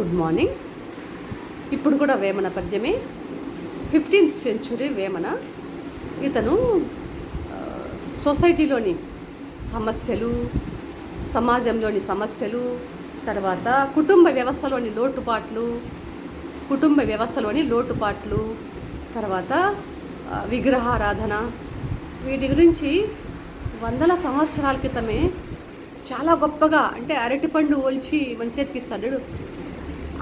Good morning. ఇప్పుడు కూడా Vemana పద్యమే. Fifteenth century Vemana. ఇతను సొసైటీలోని సమస్యలు సమాజంలోని సమస్యలు తర్వాత కుటుంబ వ్యవస్థలోని లోటుపాట్లు కుటుంబ వ్యవస్థలోని లోటుపాట్లు తర్వాత విగ్రహారాధన. వీటి గురించి వందల సంవత్సరాల క్రితమే చాలా గొప్పగా అంటే అరటిపండు ఒలిచి మన చేతికి ఇస్తాడు.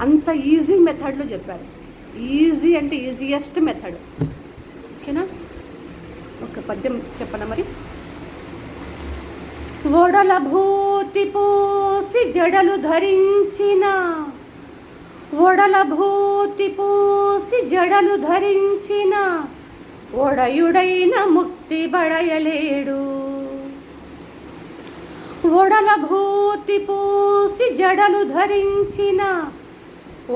అంత ఈజీ మెథడ్లో చెప్పారు. ఈజీ అంటే ఈజియెస్ట్ మెథడ్ ఓకేనా? ఒక పద్యం చెప్పనా మరి? ఒడల భూతి పూసి జడలు ధరించిన ఒడల భూతి పూసి జడలు ధరించిన ఒడయుడైన ముక్తి బడయలేడు. ఒడల భూతి పూసి జడలు ధరించిన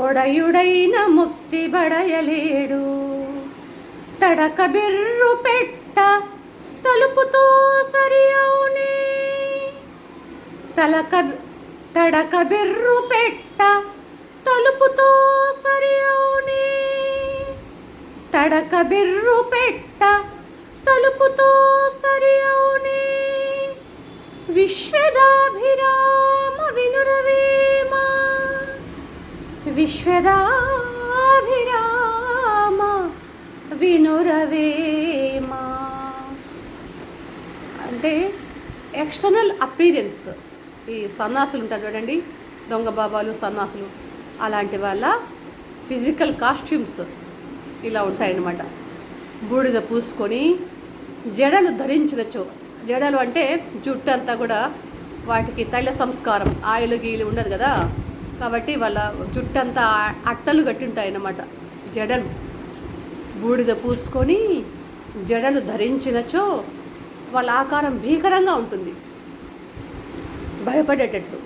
ఒడయుడైన ముక్తి బడయలేడు. తడక బిర్రు పెట్ట తలుపుతో సరి అవునే తలక తడక బిర్రు పెట్ట తలుపుతో సరి అవునే తడక బిర్రు పెట్ట తలుపుతో సరి అవునే విశ్వదాభిరామ వినురవే. విశ్వదాభిరామ వినురవేమ అంటే ఎక్స్టర్నల్ అపీరెన్స్ ఈ సన్నాసులు ఉంటారు చూడండి దొంగ బాబాలు సన్నాసులు. అలాంటి వాళ్ళ ఫిజికల్ కాస్ట్యూమ్స్ ఇలా ఉంటాయన్నమాట. బూడిద పూసుకొని జడలు ధరించినచ్చు జడలు అంటే జుట్టు అంతా కూడా వాటికి తైల సంస్కారం. ఆయిల్ గీలు ఉండదు కదా. కాబట్టి వాళ్ళ జుట్టంతా అట్టలు కట్టి ఉంటాయన్నమాట జడలు. బూడిద పూసుకొని జడలు ధరించినచో వాళ్ళ ఆకారం భీకరంగా ఉంటుంది. భయపడేటట్లు.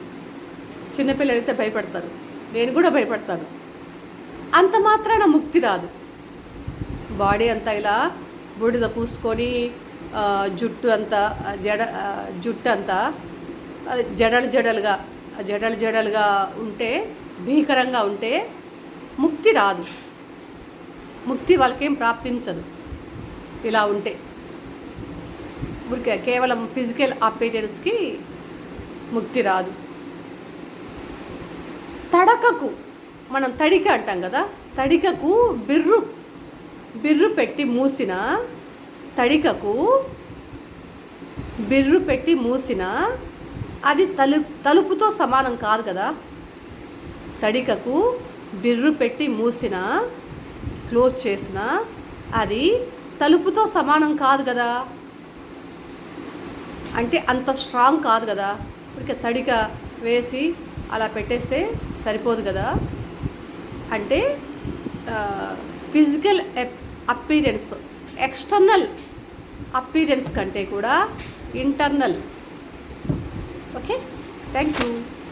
చిన్నపిల్లలు అయితే భయపడతారు. నేను కూడా భయపడతాను. అంత మాత్రాన ముక్తి రాదు. బాడీ అంతా ఇలా బూడిద పూసుకొని జుట్టు అంతా జడ జుట్టు అంతా జడలు జడలుగా జడలు జడలుగా ఉంటే భీకరంగా ఉంటే ముక్తి రాదు. ముక్తి వాళ్ళకేం ప్రాప్తించదు. ఇలా ఉంటే. ఊరికే కేవలం ఫిజికల్ అపీరియన్స్కి ముక్తి రాదు. తడకకు మనం తడిక అంటాం కదా తడికకు బిర్రు బిర్రు పెట్టి మూసిన తడికకు బిర్రు పెట్టి మూసిన అది తలు తలుపుతో సమానం కాదు కదా. తడికకు బిర్రు పెట్టి మూసిన క్లోజ్ చేసిన అది తలుపుతో సమానం కాదు కదా. అంటే అంత స్ట్రాంగ్ కాదు కదా. ఇక తడిక వేసి అలా పెట్టేస్తే సరిపోదు కదా. అంటే ఫిజికల్ అప్పీరెన్స్ ఎక్స్టర్నల్ అప్పీరెన్స్ కంటే కూడా ఇంటర్నల్ okay? Thank you.